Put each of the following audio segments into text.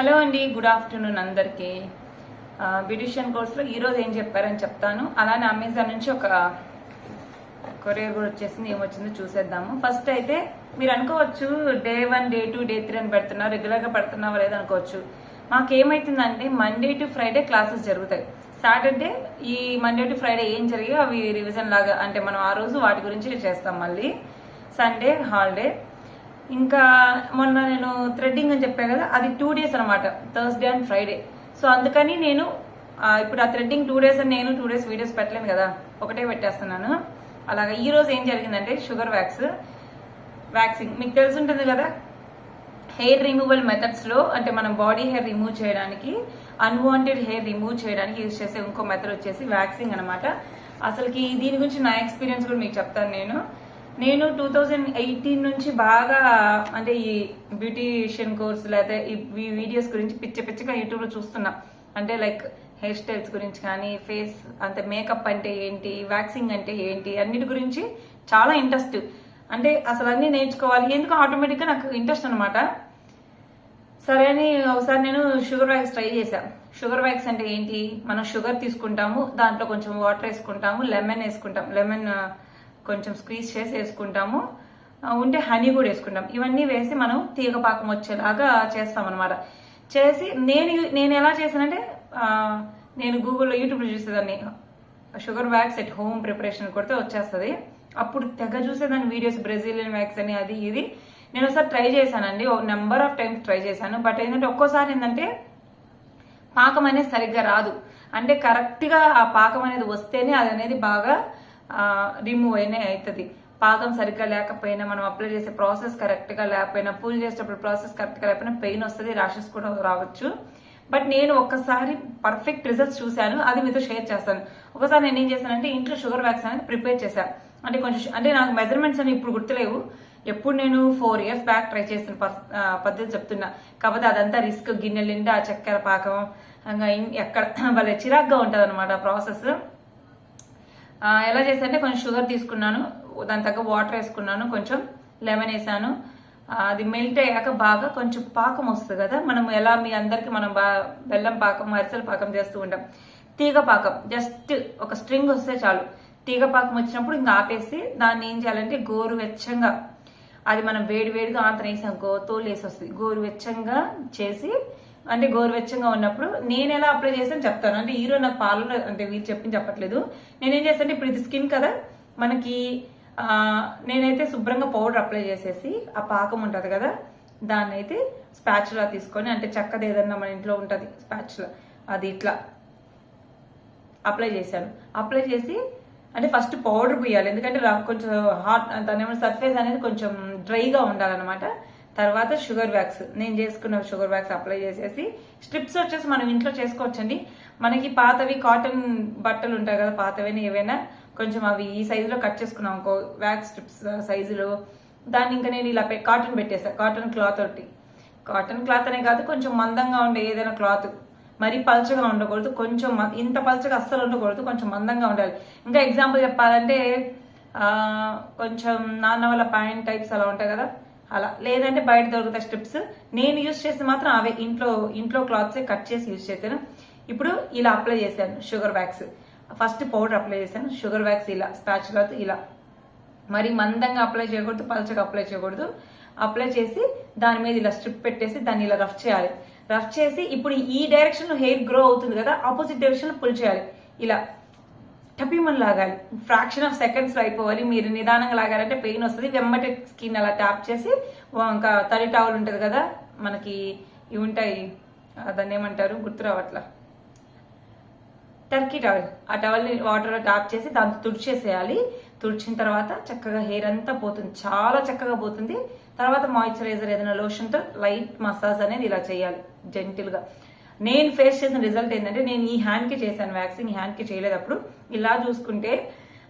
Hello అండి good afternoon అందరికీ. Beautician కోర్స్లో ఈరోజు ఏం చెప్పారని చెప్తాను. అలానే అమెజాన్ నుంచి ఒక కొరియర్ కూడా వచ్చేసింది ఏమొచ్చిందో చూసేద్దాము. ఫస్ట్ అయితే మీరు అనుకోవచ్చు day one day two day three అని పెడుతున్నా రెగ్యులర్గా పెడుతున్నావా లేదా అనుకోవచ్చు. మాకు ఏమైతుందంటే మండే టు ఫ్రైడే క్లాసెస్ జరుగుతాయి. సాటర్డే ఈ మండే టు ఫ్రైడే ఏం జరిగాయో అవి రివిజన్ లాగా అంటే మనం ఆ రోజు వాటి గురించి చేస్తాం మళ్ళీ. సండే హాలిడే ఇంకా మొన్న నేను థ్రెడ్డింగ్ అని చెప్పాను కదా అది టూ డేస్ అనమాట థర్స్డే అండ్ ఫ్రైడే సో అందుకని నేను ఇప్పుడు ఆ థ్రెడ్డింగ్ టూ డేస్ అని నేను టూ డేస్ వీడియోస్ పెట్టలేను కదా ఒకటే పెట్టేస్తున్నాను. అలాగా ఈ రోజు ఏం జరిగిందంటే షుగర్ వ్యాక్స్ వ్యాక్సింగ్ మీకు తెలిసి ఉంటుంది కదా హెయిర్ రిమూవల్ మెథడ్స్లో అంటే మనం బాడీ హెయిర్ రిమూవ్ చేయడానికి అన్వాంటెడ్ హెయిర్ రిమూవ్ చేయడానికి యూజ్ చేసే ఇంకో మెథడ్ వచ్చేసి వ్యాక్సింగ్ అనమాట అసలుకి దీని గురించి నా ఎక్స్పీరియన్స్ కూడా మీకు చెప్తాను నేను. నేను టూ థౌజండ్ ఎయిటీన్ నుంచి బాగా అంటే ఈ బ్యూటీషియన్ కోర్స్ లేకపోతే ఈ వీడియోస్ గురించి పిచ్చ పిచ్చిగా యూట్యూబ్లో చూస్తున్నా. అంటే లైక్ హెయిర్ స్టైల్స్ గురించి కానీ ఫేస్ అంటే మేకప్ అంటే ఏంటి వ్యాక్సింగ్ అంటే ఏంటి అన్నిటి గురించి చాలా ఇంట్రెస్ట్ అంటే అసలు అన్నీ నేర్చుకోవాలి. ఎందుకు ఆటోమేటిక్గా నాకు ఇంట్రెస్ట్ అనమాట సరే అని ఒకసారి నేను షుగర్ వ్యాక్స్ ట్రై చేశాను షుగర్ వ్యాక్స్ అంటే ఏంటి? మనం షుగర్ తీసుకుంటాము దాంట్లో కొంచెం వాటర్ వేసుకుంటాము లెమన్ వేసుకుంటాం లెమన్ కొంచెం స్క్వీజ్ చేసి వేసుకుంటాము. ఉంటే హనీ కూడా వేసుకుంటాం. ఇవన్నీ వేసి మనం తీగ పాకం వచ్చేలాగా చేస్తాం అనమాట చేసి నేను నేను ఎలా చేశానంటే నేను గూగుల్లో యూట్యూబ్లో చూసేదాన్ని. Sugar wax at home preparation కొడితే వచ్చేస్తుంది. అప్పుడు తెగ చూసేదాన్ని వీడియోస్ బ్రెజిలియన్ వ్యాక్స్ అని అది ఇది. నేను ఒకసారి ట్రై చేశానండి. ఓ నెంబర్ ఆఫ్ టైమ్స్ ట్రై చేశాను. బట్ ఏంటంటే ఒక్కోసారి ఏంటంటే పాకం అనేది సరిగ్గా రాదు. అంటే కరెక్ట్గా ఆ పాకం అనేది వస్తేనే అది అనేది బాగా రిమూవ్ అయినా అవుతుంది పాకం సరిగ్గా లేకపోయినా మనం అప్లై చేసే ప్రాసెస్ కరెక్ట్గా లేకపోయినా పూల్ చేసేటప్పుడు ప్రాసెస్ కరెక్ట్గా లేకపోయినా పెయిన్ వస్తుంది ర్యాషెస్ కూడా రావచ్చు. బట్ నేను ఒక్కసారి పర్ఫెక్ట్ రిజల్ట్స్ చూశాను అది మీతో షేర్ చేస్తాను. ఒకసారి నేను ఏం చేశానంటే ఇంట్లో షుగర్ వ్యాక్సిన్ అనేది ప్రిపేర్ చేశాను అంటే కొంచెం అంటే నాకు మెజర్మెంట్స్ అని ఇప్పుడు గుర్తులేవు. ఎప్పుడు నేను ఫోర్ ఇయర్స్ బ్యాక్ ట్రై చేసిన పర్- పద్ధతి చెప్తున్నా. కాకపోతే అదంతా రిస్క్ గిన్నె నిండా చక్కెర పాకం ఇంకా ఎక్కడ వాళ్ళ చిరాగ్గా ఉంటుంది అనమాట ప్రాసెస్ ఎలా చేశానంటే కొంచెం షుగర్ తీసుకున్నాను దాని తగ్గ వాటర్ వేసుకున్నాను కొంచెం లెమన్ వేసాను. అది మెల్ట్ అయ్యాక బాగా కొంచెం పాకం వస్తుంది కదా మనం ఎలా మీ అందరికి మనం బా బెల్లం పాకం అరిసెల పాకం చేస్తూ ఉంటాం. తీగ పాకం జస్ట్ ఒక స్ట్రింగ్ వస్తే చాలు. తీగ పాకం వచ్చినప్పుడు ఇంకా ఆపేసి దాన్ని ఏం చేయాలంటే గోరువెచ్చంగా అది మనం వేడి వేడిగా ఆంతరం వేసాకో తోలు వేసి వస్తుంది. గోరువెచ్చంగా చేసి అంటే గోరువెచ్చంగా ఉన్నప్పుడు నేను ఎలా అప్లై చేసాను చెప్తాను. అంటే హీరో నాకు పాలలో అంటే వీళ్ళు చెప్పింది చెప్పట్లేదు. నేనేం చేస్తాను ఇప్పుడు ఇది స్కిన్ కదా మనకి నేనైతే శుభ్రంగా పౌడర్ అప్లై చేసేసి ఆ పాకం ఉంటుంది కదా దాన్ని అయితే స్పాచులా తీసుకొని అంటే చక్కది ఏదన్నా మన ఇంట్లో ఉంటుంది స్పాచులా అది ఇట్లా అప్లై చేశాను. అప్లై చేసి అంటే ఫస్ట్ పౌడర్ పోయాలి. ఎందుకంటే కొంచెం హాట్ దాని ఏమైనా సర్ఫేస్ అనేది కొంచెం డ్రైగా ఉండాలన్నమాట. తర్వాత షుగర్ వ్యాక్స్. నేను చేసుకున్న షుగర్ వ్యాక్స్ అప్లై చేసేసి స్ట్రిప్స్ వచ్చేసి మనం ఇంట్లో చేసుకోవచ్చండి. మనకి పాతవి కాటన్ బట్టలు ఉంటాయి కదా పాతవైనా ఏవైనా కొంచెం అవి ఈ సైజులో కట్ చేసుకున్నాం అనుకో వ్యాక్స్ స్ట్రిప్స్ సైజులో. దాన్ని ఇంకా నేను ఇలా పె- కాటన్ పెట్టేసా కాటన్ క్లాత్ ఒకటి కాటన్ క్లాత్ అనే కాదు కొంచెం మందంగా ఉండే ఏదైనా క్లాత్. మరీ పలచగా ఉండకూడదు కొంచెం ఇంత పలచగా అస్సలు ఉండకూడదు కొంచెం మందంగా ఉండాలి. ఇంకా ఎగ్జాంపుల్ చెప్పాలంటే కొంచెం నాన్న వాళ్ళ ప్యాంట్ టైప్స్ అలా ఉంటాయి కదా అలా లేదంటే బయట దొరుకుతాయి స్ట్రిప్స్ నేను యూజ్ చేసి మాత్రం అవే. ఇంట్లో ఇంట్లో క్లాత్సే కట్ చేసి యూజ్ చేశాను. ఇప్పుడు ఇలా అప్లై చేశాను sugar wax first powder apply చేశాను షుగర్ వ్యాక్స్ ఇలా స్పాచులతో ఇలా. మరి మందంగా అప్లై చేయకూడదు పలచగా అప్లై చేయకూడదు. అప్లై చేసి దాని మీద ఇలా స్ట్రిప్ పెట్టేసి దాన్ని ఇలా రఫ్ చేయాలి. రఫ్ చేసి ఇప్పుడు ఈ డైరెక్షన్ హెయిర్ గ్రో అవుతుంది కదా ఆపోజిట్ డైరెక్షన్ పుల్ చేయాలి. ఇలా. టపిమని లాగాలి ఫ్రాక్షన్ ఆఫ్ సెకండ్స్లో అయిపోవాలి. మీరు నిదానంగా లాగారంటే పెయిన్ వస్తుంది. వెమ్మటి స్కిన్ అలా ట్యాప్ చేసి ఇంకా తడి టవల్ ఉంటుంది కదా మనకి ఇవి ఉంటాయి దాన్ని ఏమంటారు గుర్తు రావట్లా? టర్కీ టవల్ ఆ టవల్ని వాటర్లో ట్యాప్ చేసి దాంతో తుడిచేసేయాలి. తుడిచిన తర్వాత చక్కగా హెయిర్ అంతా పోతుంది. చాలా చక్కగా పోతుంది. తర్వాత మాయిశ్చరైజర్ ఏదైనా లోషన్తో లైట్ మసాజ్ అనేది ఇలా చేయాలి జెంటిల్గా నేను ఫేస్ చేసిన రిజల్ట్ ఏంటంటే నేను ఈ హ్యాండ్కి చేశాను వ్యాక్సిన్ ఈ హ్యాండ్కి చేయలేదు అప్పుడు. ఇలా చూసుకుంటే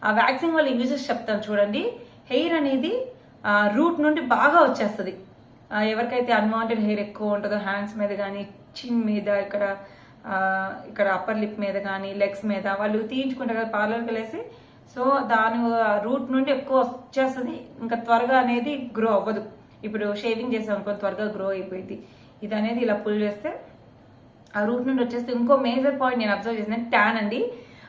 ఆ వ్యాక్సిన్ వల్ల యూజెస్ చెప్తాను చూడండి. హెయిర్ అనేది రూట్ నుండి బాగా వచ్చేస్తుంది. ఎవరికైతే అన్వాంటెడ్ హెయిర్ ఎక్కువ ఉంటుందో హ్యాండ్స్ మీద కానీ చిన్ మీద ఇక్కడ ఇక్కడ అప్పర్ లిప్ మీద కానీ లెగ్స్ మీద వాళ్ళు తీయించుకుంటారు కదా పార్లర్కి వెళ్ళేసి సో దాని రూట్ నుండి ఎక్కువ వచ్చేస్తుంది. ఇంకా త్వరగా అనేది గ్రో అవ్వదు. ఇప్పుడు షేవింగ్ చేసాం అనుకో త్వరగా గ్రో అయిపోయింది. ఇది అనేది ఇలా పుల్ చేస్తే ఆ రూట్ నుండి వచ్చేస్తే ఇంకో మేజర్ పాయింట్ నేను అబ్జర్వ్ చేసిన ట్యాన్ అండి.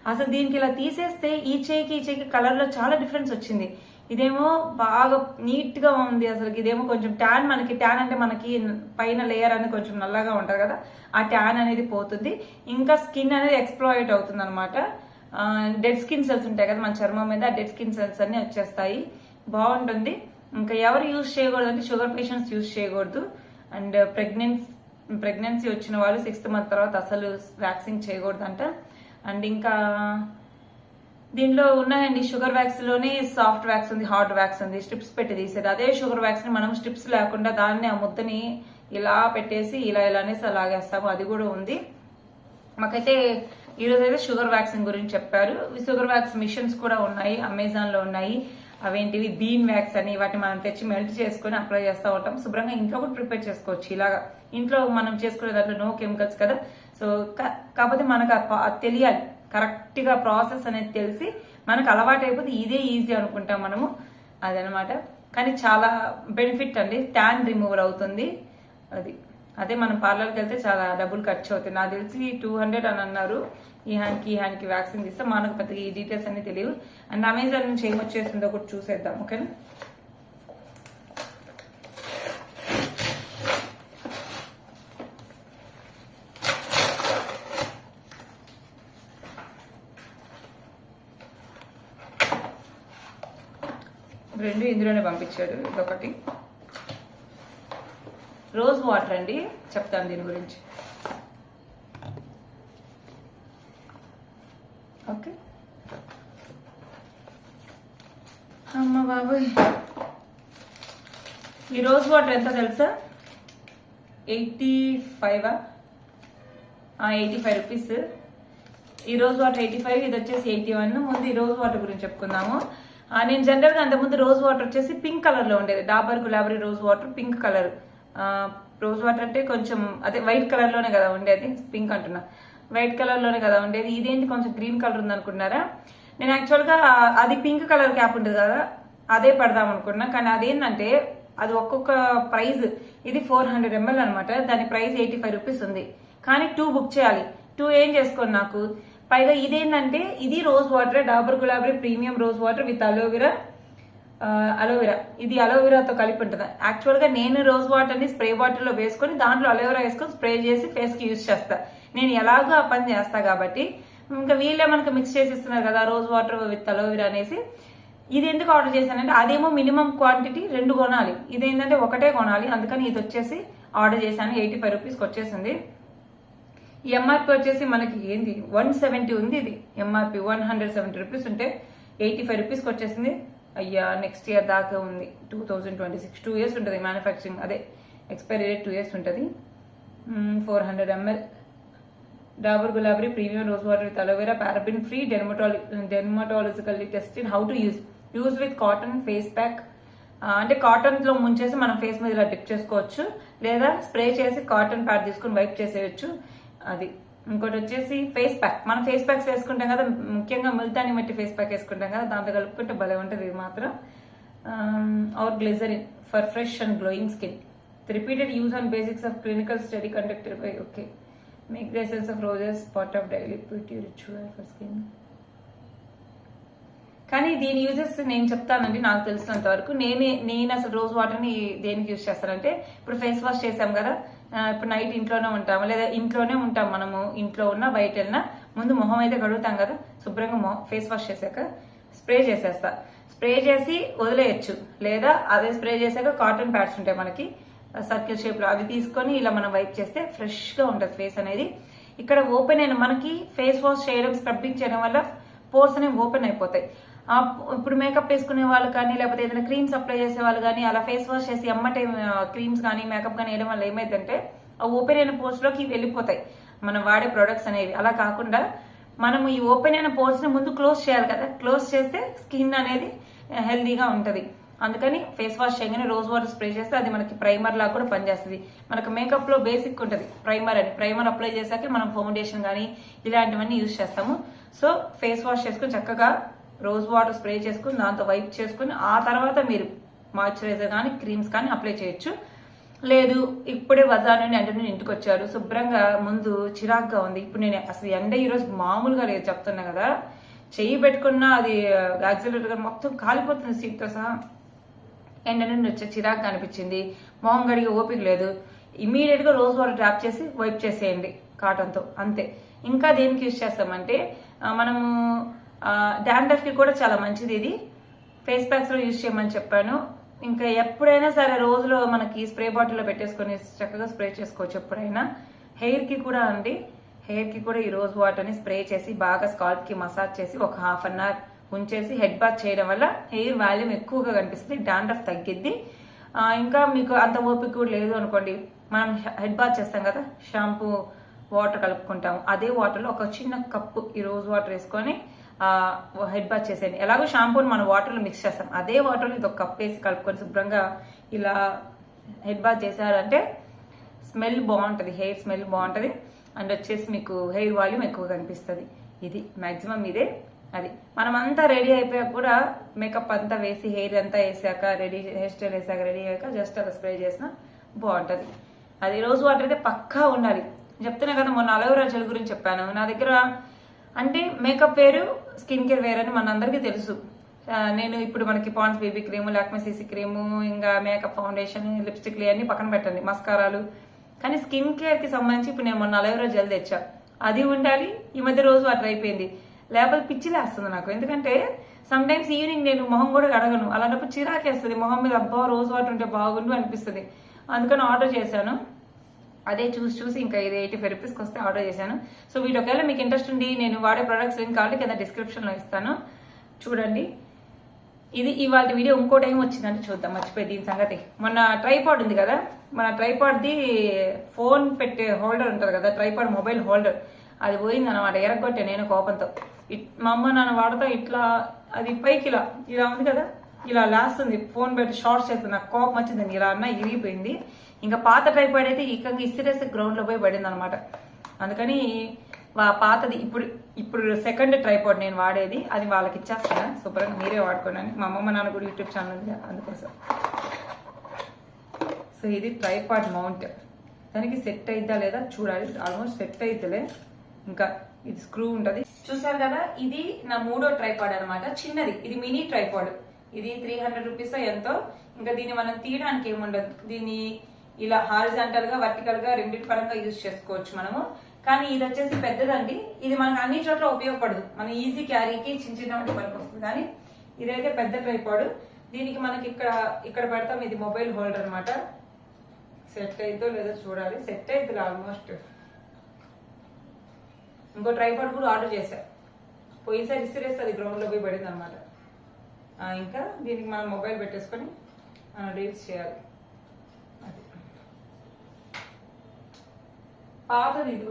అసలు దీనికి ఇలా తీసేస్తే ఈ చేయికి ఈ చేయికి కలర్లో చాలా డిఫరెన్స్ వచ్చింది. ఇదేమో బాగా నీట్గా ఉంది అసలు ఇదేమో కొంచెం ట్యాన్ మనకి ట్యాన్ అంటే మనకి పైన లేయర్ అనేది కొంచెం నల్లగా ఉంటుంది కదా. ఆ ట్యాన్ అనేది పోతుంది. ఇంకా స్కిన్ అనేది ఎక్స్ప్లోయిట్ అవుతుంది అనమాట డెడ్ స్కిన్ సెల్స్ ఉంటాయి కదా మన చర్మం మీద ఆ డెడ్ స్కిన్ సెల్స్ అన్ని వచ్చేస్తాయి. బాగుంటుంది. ఇంకా ఎవరు యూజ్ చేయకూడదు అంటే షుగర్ పేషెంట్స్ యూజ్ చేయకూడదు. అండ్ ప్రెగ్నెన్సీ ప్రెగ్నెన్సీ వచ్చిన వాళ్ళు సిక్స్త్ మంత్ తర్వాత అసలు వ్యాక్సిన్ చేయకూడదంట. అండ్ ఇంకా దీంట్లో ఉన్నాయండి షుగర్ వ్యాక్స్లోనే సాఫ్ట్ వ్యాక్స్ ఉంది హార్డ్ వ్యాక్స్ ఉంది స్ట్రిప్స్ పెట్టి తీసేది. అదే షుగర్ వ్యాక్స్ని మనం స్ట్రిప్స్ లేకుండా దాన్ని ఆ ముద్దని ఇలా పెట్టేసి ఇలా ఇలా అనేసి లాగేస్తాము. అది కూడా ఉంది. మాకైతే ఈరోజు అయితే షుగర్ వ్యాక్సిన్ గురించి చెప్పారు. షుగర్ వ్యాక్స్ మిషన్స్ కూడా ఉన్నాయి అమెజాన్లో ఉన్నాయి. అవేంటివి? బీన్ వ్యాక్స్ అని వాటిని మనం తెచ్చి మెల్ట్ చేసుకుని అప్లై చేస్తూ ఉంటాం. శుభ్రంగా ఇంట్లో కూడా ప్రిపేర్ చేసుకోవచ్చు ఇలాగా. ఇంట్లో మనం చేసుకునే దాంట్లో నో కెమికల్స్ కదా. సో కా- కాకపోతే మనకు అది తెలియాలి. కరెక్ట్గా ప్రాసెస్ అనేది తెలిసి మనకు అలవాటు అయిపోతే ఇదే ఈజీ అనుకుంటాం మనము. అదనమాట. కానీ చాలా బెనిఫిట్ అండి. ట్యాన్ రిమూవర్ అవుతుంది. అది. అదే మనం పార్లర్కి వెళ్తే చాలా డబ్బులు ఖర్చు అవుతాయి. నాకు తెలిసి టూ హండ్రెడ్ అని అన్నారు. ఈ హ్యాండ్కి ఈ హ్యాండ్కి వ్యాక్సిన్ తీస్తే మనకు పెద్దగా ఈ డీటెయిల్స్ అన్ని తెలియవు. అండ్ అమెజాన్ నుంచి ఏమొచ్చేసిందో కూడా చూసేద్దాం. ఓకేనా? రెండు ఇందులోనే పంపించాడు ఇదొకటి. రోజ్ వాటర్ అండి. చెప్తాను దీని గురించి. ఓకే. అమ్మ బాబోయ్. ఈ రోజ్ వాటర్ ఎంత తెలుసా? ఎయిటీ ఫైవా ఎయిటీ ఫైవ్ రూపీస్. ఈ రోజ్ వాటర్ ఎయిటీ ఫైవ్ ఇది వచ్చేసి ఎయిటీ వన్. ముందు ఈ రోజ్ వాటర్ గురించి చెప్పుకుందాము. నేను జనరల్గా అంతకుముందు రోజ్ వాటర్ వచ్చేసి పింక్ కలర్లో ఉండేది. Dabur Gulabari rose water pink colour rose water అంటే కొంచెం అదే వైట్ కలర్లోనే కదా ఉండేది. పింక్ అంటున్నా. వైట్ కలర్లోనే కదా ఉండేది. ఇదేంటి కొంచెం గ్రీన్ కలర్ ఉంది అనుకున్నారా నేను యాక్చువల్గా అది పింక్ కలర్ క్యాప్ ఉంటుంది కదా అదే పడదాం అనుకున్నా కానీ అదేంటంటే అది ఒక్కొక్క ప్రైజ్ ఇది ఫోర్ హండ్రెడ్ ఎంఎల్ అనమాట దాని ప్రైస్ ఎయిటీ ఫైవ్ రూపీస్ ఉంది. కానీ టూ బుక్ చేయాలి. టూ ఏం చేసుకోండి నాకు? పైగా ఇదేంటంటే ఇది rose water Dabur Gulabi premium rose water with aloe vera aloe vera ఇది అలోవెరాతో కలిపి ఉంటుంది. యాక్చువల్గా నేను రోజ్ వాటర్ని స్ప్రే బాటిల్లో వేసుకొని దాంట్లో అలోవెరా వేసుకొని స్ప్రే చేసి ఫేస్కి యూజ్ చేస్తా. నేను ఎలాగో ఆ పని చేస్తా కాబట్టి. ఇంకా వీళ్ళే మనకు మిక్స్ చేసి ఇస్తున్నారు కదా రోజ్ వాటర్ విత్ అలోవెరా అనేసి. ఇది ఎందుకు ఆర్డర్ చేశానంటే అదేమో మినిమం క్వాంటిటీ రెండు కొనాలి. ఇదేంటంటే ఒకటే కొనాలి. అందుకని ఇది వచ్చేసి ఆర్డర్ చేశాను. ఎయిటీ ఫైవ్ రూపీస్కి వచ్చేసింది. ఎంఆర్పి వచ్చేసి మనకి ఏంది? వన్ సెవెంటీ ఉంది ఇది. MRP one hundred seventy rupees ఉంటే ఎయిటీ ఫైవ్ రూపీస్కి వచ్చేసింది. అయ్యా నెక్స్ట్ ఇయర్ దాకా ఉంది. Two thousand twenty six two years ఉంటుంది మ్యానుఫ్యాక్చరింగ్ అదే ఎక్స్పైరీ డేట్ టూ ఇయర్స్ ఉంటుంది. Four hundred ML Dabur Gulabari premium rose water with aloe vera paraben free dermatoli dermatologically tested how to use use with cotton face pack అంటే కాటన్లో ముంచేసి మనం face మీద ఇలా dip చేసుకోవచ్చు. లేదా స్ప్రే చేసి కాటన్ ప్యాడ్ తీసుకుని వైప్ చేసేయచ్చు. అది. ఇంకోటి వచ్చేసి ఫేస్ ప్యాక్ మనం ఫేస్ ప్యాక్స్ వేసుకుంటాం కదా ముఖ్యంగా ముల్తాని మట్టి ఫేస్ ప్యాక్ వేసుకుంటాం కదా దాంతో కలుపుకుంటే భలే ఉంటుంది ఇది మాత్రం. Or glycerin for fresh and glowing skin repeated use on basics of clinical study conducted by okay make the essence of roses part of daily beauty ritual for skin కానీ దీని యూజెస్ నేను చెప్తానండి నాకు తెలిసినంత వరకు. నేనే నేను అసలు రోజు వాటర్ని దేనికి యూజ్ చేస్తానంటే ఇప్పుడు ఫేస్ వాష్ చేసాం కదా ఇప్పుడు నైట్ ఇంట్లోనే ఉంటాము. లేదా ఇంట్లోనే ఉంటాం మనము. ఇంట్లో ఉన్నా బయట వెళ్ళినా. ముందు మొహం అయితే కడుగుతాం కదా. శుభ్రంగా ఫేస్ వాష్ చేశాక స్ప్రే చేసేస్తా. స్ప్రే చేసి వదిలేయచ్చు. లేదా అదే స్ప్రే చేశాక కాటన్ ప్యాడ్స్ ఉంటాయి మనకి. సర్కిల్ షేప్లో అవి తీసుకొని ఇలా మనం వైప్ చేస్తే ఫ్రెష్గా ఉంటుంది ఫేస్ అనేది. ఇక్కడ ఓపెన్ అయిన మనకి ఫేస్ వాష్ చేయడం స్క్రబ్బింగ్ చేయడం వల్ల పోర్స్ అనేవి ఓపెన్ అయిపోతాయి. ఇప్పుడు మేకప్ వేసుకునే వాళ్ళు కానీ లేకపోతే ఏదైనా క్రీమ్స్ అప్లై చేసే వాళ్ళు కానీ అలా ఫేస్ వాష్ చేసి అమ్మటే క్రీమ్స్ కానీ మేకప్ కానీ వేయడం వల్ల ఏమైందంటే ఆ ఓపెన్ అయిన పోస్ట్లోకి వెళ్ళిపోతాయి. మనం వాడే ప్రొడక్ట్స్ అనేవి. అలా కాకుండా మనం ఈ ఓపెన్ అయిన పోర్స్ని ముందు క్లోజ్ చేయాలి కదా. క్లోజ్ చేస్తే స్కిన్ అనేది హెల్దీగా ఉంటది. అందుకని ఫేస్ వాష్ చేయగానే రోజ్ వాటర్ స్ప్రే చేస్తే అది మనకి ప్రైమర్ లాగా కూడా పనిచేస్తుంది. మనకు మేకప్లో బేసిక్ ఉంటుంది. ప్రైమర్ అని. ప్రైమర్ అప్లై చేశాకే మనం ఫౌండేషన్ కానీ ఇలాంటివన్నీ యూజ్ చేస్తాము. సో ఫేస్ వాష్ చేసుకుని చక్కగా రోజ్ వాటర్ స్ప్రే చేసుకుని దాంతో వైప్ చేసుకుని ఆ తర్వాత మీరు మాయిశ్చరైజర్ కానీ క్రీమ్స్ కానీ అప్లై చేయొచ్చు. లేదు ఇప్పుడే బజార్ నుండి అంటే నుండి ఇంటికి వచ్చారు. శుభ్రంగా ముందు చిరాగ్గా ఉంది. ఇప్పుడు నేను అసలు ఎండ ఈరోజు మామూలుగా లేదు చెప్తున్నా కదా. చెయ్యి పెట్టుకున్నా అది యాక్సిలేటర్ మొత్తం కాలిపోతుంది సీట్తో సహా. ఎండ నుండి వచ్చే చిరాకు అనిపించింది. మొహం గడిగి ఓపిక లేదు. ఇమీడియట్గా రోజు రోజ్ వాటర్ ట్యాప్ చేసి వైప్ చేసేయండి కాటన్తో అంతే. ఇంకా దేనికి యూజ్ చేస్తామంటే మనము డాండ్రఫ్కి కూడా చాలా మంచిది ఇది. ఫేస్ ప్యాక్స్లో యూజ్ చేయమని చెప్పాను. ఇంకా ఎప్పుడైనా సరే రోజులో మనకి స్ప్రే బాటిల్లో పెట్టేసుకొని చక్కగా స్ప్రే చేసుకోవచ్చు ఎప్పుడైనా. హెయిర్కి కూడా అండి. హెయిర్కి కూడా ఈ రోజ్ వాటర్ని స్ప్రే చేసి బాగా స్కాల్ప్కి మసాజ్ చేసి ఒక హాఫ్ అన్ అవర్ ఉంచేసి హెడ్ బాత్ చేయడం వల్ల హెయిర్ వాల్యూమ్ ఎక్కువగా కనిపిస్తుంది డాండ్రఫ్ తగ్గిద్ది. ఇంకా మీకు అంత ఓపిక కూడా లేదు అనుకోండి మనం హెడ్ బాత్ చేస్తాం కదా షాంపూ వాటర్ కలుపుకుంటాము. అదే వాటర్లో ఒక చిన్న కప్పు ఈ రోజ్ వాటర్ వేసుకొని హెడ్ బాత్ చేసేయండి. ఎలాగో షాంపూని మనం వాటర్లో మిక్స్ చేస్తాం. అదే వాటర్లో ఇది ఒక కప్ వేసి కలుపుకొని శుభ్రంగా ఇలా హెడ్ బాత్ చేశారంటే స్మెల్ బాగుంటుంది. హెయిర్ స్మెల్ బాగుంటుంది. అండ్ వచ్చేసి మీకు హెయిర్ వాల్యూమ్ ఎక్కువ కనిపిస్తుంది. ఇది మ్యాక్సిమం ఇదే. అది మనం అంతా రెడీ అయిపోయాక కూడా మేకప్ అంతా వేసి హెయిర్ అంతా వేసాక రెడీ హెయిర్ స్టైల్ వేసాక రెడీ అయ్యాక జస్ట్ అలా స్ప్రే చేసిన బాగుంటుంది. అది రోజు వాటర్ అయితే పక్కా ఉండాలి. చెప్తున్నా కదా మొన్న అలోవెరా జెల్ గురించి చెప్పాను. నా దగ్గర అంటే మేకప్ వేరు స్కిన్ కేర్ వేర్ అని మనందరికీ తెలుసు. నేను ఇప్పుడు మనకి Pond's baby cream Lakme CC cream ఇంకా మేకప్ ఫౌండేషన్ లిప్స్టిక్లు ఇవన్నీ పక్కన పెట్టండి మస్కారాలు. కానీ స్కిన్ కేర్కి సంబంధించి ఇప్పుడు నేను మొన్న అలవేరా జెల్ తెచ్చా. అది ఉండాలి ఈ మధ్య రోజు వాటర్ అయిపోయింది. లేకపోతే పిచ్చి లేస్తుంది నాకు. ఎందుకంటే సమ్ టైమ్స్ ఈవినింగ్ నేను మొహం కూడా కడగను. అలాంటప్పుడు చిరాకేస్తుంది. మొహం మీద అబ్బా రోజు వాటర్ ఉంటే బాగుండు అనిపిస్తుంది. అందుకని ఆర్డర్ చేశాను. అదే చూసి చూసి ఇంకా ఇది ఎయిటీ ఫైవ్ రూపీస్కి వస్తే ఆర్డర్ చేశాను. సో వీటి ఒకవేళ మీకు ఇంట్రెస్ట్ ఉండి నేను వాడే ప్రొడక్ట్స్ ఏం కావాలి కింద డిస్క్రిప్షన్లో ఇస్తాను. చూడండి. ఇది ఇవాళ వీడియో ఇంకో టైం వచ్చిందంటే చూద్దాం మర్చిపోయి దీని సంగతి. మొన్న ట్రైపాడ్ ఉంది కదా? మన ట్రైపాడ్ది ఫోన్ పెట్టే హోల్డర్ ఉంటుంది కదా? ట్రైపాడ్ మొబైల్ హోల్డర్ అది పోయింది అనమాట ఎరగొట్టే నేను కోపంతో. ఇట్- మా అమ్మ నాన్న వాడతా ఇట్లా అది పైకి ఇలా ఇలా ఉంది కదా? ఇలా లాస్తుంది ఫోన్ పెట్టి షార్ట్స్ చేస్తుంది నాకు కోపం వచ్చింది. ఇలా అన్న ఇరిగిపోయింది. ఇంకా పాత ట్రైపాడ్ అయితే ఇక ఇసిరేసి గ్రౌండ్లో పోయి పడింది అనమాట అందుకని పాతది ఇప్పుడు ఇప్పుడు సెకండ్ ట్రైపాడ్ నేను వాడేది అది వాళ్ళకి ఇచ్చేస్తాను శుభ్రంగా మీరే వాడుకోనని మా అమ్మమ్మ నాన్న కూడా యూట్యూబ్ ఛానల్ ఉంది అందుకోసం. సో ఇది ట్రైపాడ్ మౌంట్ దానికి సెట్ అయిద్దా లేదా చూడాలి. ఆల్మోస్ట్ సెట్ అయితేలే ఇంకా ఇది స్క్రూ ఉంటుంది. చూసారు కదా ఇది నా మూడో ట్రైపాడ్ అనమాట చిన్నది. ఇది మినీ ట్రైపాడ్ ఇది త్రీ హండ్రెడ్ రూపీస్ ఎంతో? ఇంకా దీన్ని మనం తీయడానికి ఏముండదు. దీన్ని ఇలా హారిజాంటల్గా వర్టికల్గా రెండింటి పరంగా యూజ్ చేసుకోవచ్చు మనము. కానీ ఇది వచ్చేసి పెద్దదండి. ఇది మనకు అన్ని చోట్ల ఉపయోగపడదు. మన ఈజీ క్యారీకి చిన్న చిన్న వాటి వరకు వస్తుంది. కానీ ఇదైతే పెద్ద ట్రైపాడు దీనికి మనకి ఇక్కడ ఇక్కడ పెడతాం. ఇది మొబైల్ హోల్డర్ అనమాట సెట్ అయిద్దో లేదో చూడాలి. సెట్ అయిద్ది ఆల్మోస్ట్ ఇంకో ట్రైపాడ్ కూడా ఆర్డర్ చేశారు పోయినసారి ఇసిరేస్తే అది గ్రౌండ్లో పోయి పడింది అనమాట ఇంకా దీనికి మనం మొబైల్ పెట్టేసుకొని రీల్స్ చేయాలి. పాతది ఇది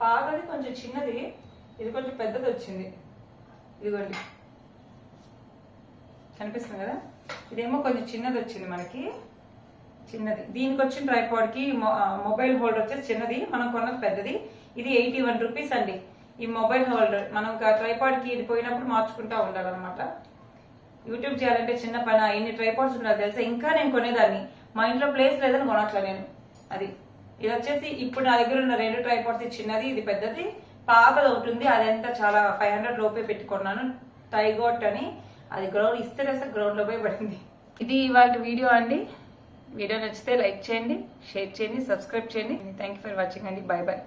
పాతది కొంచెం చిన్నది ఇది కొంచెం పెద్దది వచ్చింది ఇదిగోండి. కనిపిస్తుంది కదా? ఇదేమో కొంచెం చిన్నది వచ్చింది మనకి. చిన్నది. దీనికి వచ్చిన ట్రైపాడ్కి మొబైల్ హోల్డర్ వచ్చేసి చిన్నది మనం కొన్నది పెద్దది. ఇది ఎయిటీ వన్ రూపీస్ అండి. ఈ మొబైల్ హోల్డర్ మనం ట్రైపాడ్కి ఇది పోయినప్పుడు మార్చుకుంటా ఉండాలన్నమాట. యూట్యూబ్ చేయాలంటే చిన్న పని ఎన్ని ట్రైపాడ్స్ ఉండాలి తెలుసా? ఇంకా నేను కొనేదాన్ని. మా ఇంట్లో ప్లేస్ లేదని కొనట్లే నేను. అది. ఇది వచ్చేసి ఇప్పుడు నా దగ్గర ఉన్న రెండు ట్రైపాడ్స్ ఇది చిన్నది ఇది పెద్దది. పాపది ఒకటి ఉంది అదంతా చాలా ఫైవ్ హండ్రెడ్ లోపే పెట్టుకున్నాను టైగోట్ అని. అది గ్రౌండ్ ఇస్తే గ్రౌండ్ లోపే పడింది. ఇది ఇవాళ వీడియో అండి. వీడియో నచ్చితే లైక్ చేయండి షేర్ చేయండి సబ్స్క్రైబ్ చేయండి. థ్యాంక్ యూ ఫర్ వాచింగ్ అండి. Bye bye